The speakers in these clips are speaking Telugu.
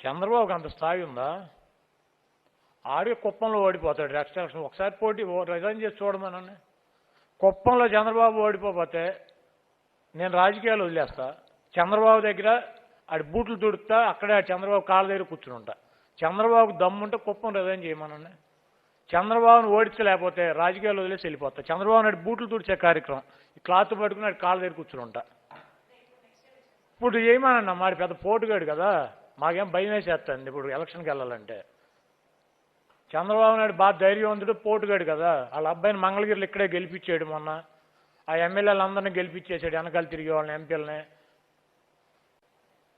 చంద్రబాబుకి అంత స్థాయి ఉందా? ఆడే కుప్పంలో ఓడిపోతాడు. నెక్స్ట్ ఎలక్షన్ ఒకసారి పోటీ రిజైన్ చేసి చూడమనండి కుప్పంలో చంద్రబాబు ఓడిపోతే నేను రాజకీయాలు వదిలేస్తా. చంద్రబాబు దగ్గర ఆడి బూట్లు తుడుతా అక్కడే చంద్రబాబు కాళ్ళ దగ్గర కూర్చుని ఉంటా. చంద్రబాబుకు దమ్ముంటే కుప్పం రిజైన్ చేయమనండి చంద్రబాబును ఓడించలేకపోతే రాజకీయాలు వదిలేసి వెళ్ళిపోతా. చంద్రబాబు నాడు బూట్లు తుడిచే కార్యక్రమం. ఈ క్లాత్ పట్టుకుని ఆడి కాళ్ళ దగ్గర కూర్చుని ఉంటా. ఇప్పుడు చేయమనన్నా మాడి పెద్ద పోటుగాడు కదా. మాకేం భయం వేసేస్తుంది. ఇప్పుడు ఎలక్షన్కి వెళ్ళాలంటే. చంద్రబాబు నాయుడు బాగా ధైర్యవంతుడు పోటుగాడు కదా. వాళ్ళ అబ్బాయిని మంగళగిరిలో ఇక్కడే గెలిపించాడు మొన్న. ఆ ఎమ్మెల్యేలందరినీ గెలిపించేసాడు వెనకాల తిరిగి వాళ్ళని ఎంపీలని.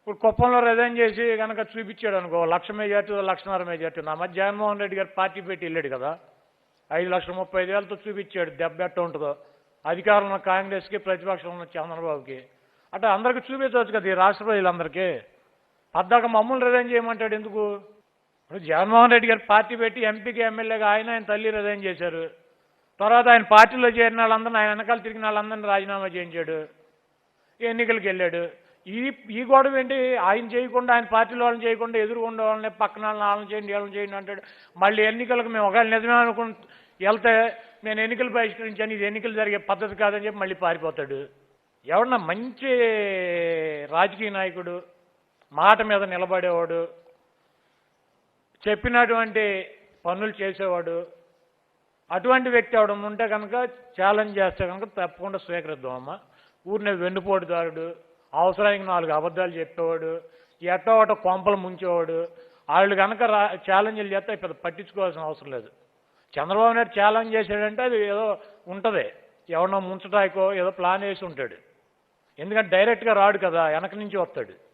ఇప్పుడు కుప్పంలో రిజైన్ చేసి కనుక చూపించాడు అనుకో లక్ష మెజార్టీ లక్షన్నర మెజార్టీ నా మధ్య జగన్మోహన్ రెడ్డి గారు పార్టీ పెట్టి వెళ్ళాడు కదా. ఐదు లక్షల ముప్పై ఐదు వేలతో చూపించాడు దెబ్బ ఎట్ట ఉంటుందో. అధికారంలో కాంగ్రెస్కి ప్రతిపక్షంలో చంద్రబాబుకి. అంటే అందరికీ చూపించవచ్చు కదా ఈ రాష్ట్ర ప్రజలందరికీ. పద్దాక మమ్మల్ని రిజైన్ చేయమంటాడు ఎందుకు? ఇప్పుడు జగన్మోహన్ రెడ్డి గారు పార్టీ పెట్టి ఎంపీకి ఎమ్మెల్యేగా ఆయన ఆయన తల్లి రిజైన్ చేశారు. తర్వాత ఆయన పార్టీలో చేరిన వాళ్ళందరినీ ఆయన వెనకాల తిరిగిన వాళ్ళందరినీ రాజీనామా చేయించాడు. ఎన్నికలకు వెళ్ళాడు. ఈ ఈ గొడవ ఏంటి? ఆయన చేయకుండా ఆయన పార్టీలో వాళ్ళని చేయకుండా ఎదురుగుండే వాళ్ళని పక్కన వాళ్ళని వాళ్ళని చేయండి వాళ్ళని చేయండి అంటాడు. మళ్ళీ ఎన్నికలకు మేము ఒకవేళ నిజమే అనుకుని వెళ్తే నేను ఎన్నికలు బహిష్కరించాను ఇది ఎన్నికలు జరిగే పద్ధతి కాదని చెప్పి మళ్ళీ పారిపోతాడు. ఎవరన్నా మంచి రాజకీయ నాయకుడు మాట మీద నిలబడేవాడు చెప్పినటువంటి పనులు చేసేవాడు అటువంటి వ్యక్తి అవడం ఉంటే కనుక ఛాలెంజ్ చేస్తే కనుక తప్పకుండా స్వీకరిద్దామమ్మా ఊరిని వెన్నుపోటుదారుడు అవసరానికి నాలుగు అబద్ధాలు చెప్పేవాడు ఎట్టో కొంపలు ముంచేవాడు. వాళ్ళు కనుక రా ఛాలెంజ్లు చేస్తే పెద్ద పట్టించుకోవాల్సిన అవసరం లేదు. చంద్రబాబు నాయుడు ఛాలెంజ్ చేశాడంటే అది ఏదో ఉంటుంది. ఎవరినో ముంచటానికో ఏదో ప్లాన్ వేసి ఉంటాడు. ఎందుకంటే డైరెక్ట్గా రాడు కదా వెనక నుంచి వస్తాడు.